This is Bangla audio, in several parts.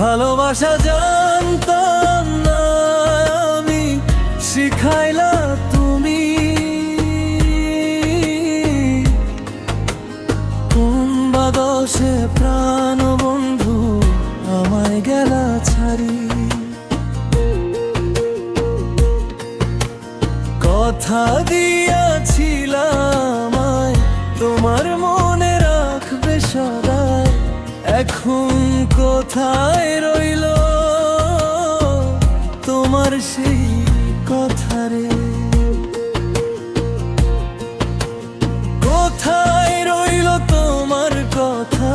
ভালোবাসা জানতাম না আমি, শিখাইলা তুমি। কোন বাদশে প্রাণ বন্ধু আমায় গেলা ছাড়ি? কথা দিয়াছিলাম তোমার মনে রাখবে সদাই এখন কোথায় রইল? তোমার সেই কথা রে। কোথায় রইল তোমার কথা?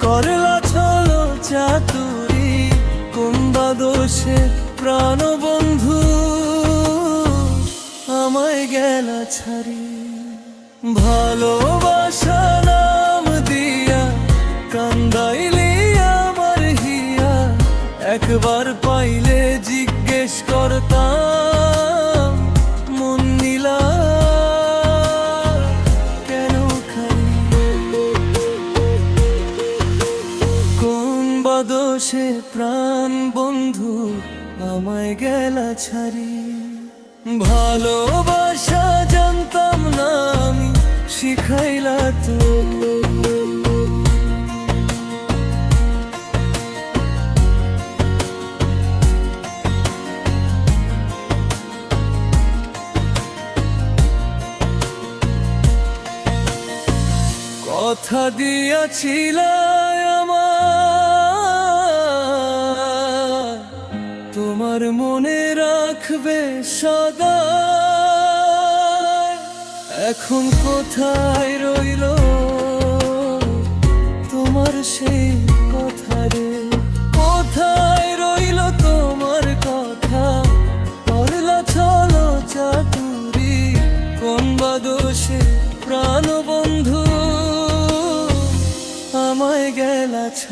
করলা চলো চাতুরি, কোন দোষে প্রাণ বন্ধু আমায় গেলা ছাড়ি। ভালোবাসা একবার পাইলে জিজ্ঞেস করতাম, মন নীলা, কেন কোন বদোষে প্রাণ বন্ধু আমায় গেলা ছাড়ি? ভালোবাসা জানতাম না আমি, শিখাইলা তো কথা দিয়াছিল আমার। তোমার মনে রাখবে সদা এখন কোথায় রইল? তোমার সেই কথা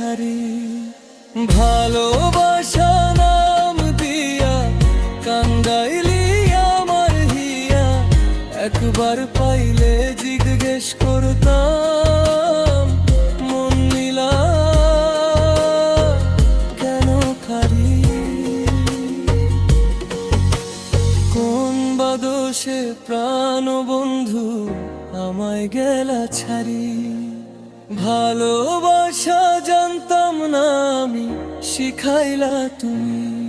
ছাড়ি ভালোবাসা নাম দিয়া কান্দাইলি আমার হিয়া। একবার পাইলে জিজ্ঞেস করতাম, মন নীলা কেন খারি? কোন বাদোষে প্রাণ বন্ধু আমায় গেলা ছাড়ি? ভালোবাসা না আমি শিখাইলা তুমি।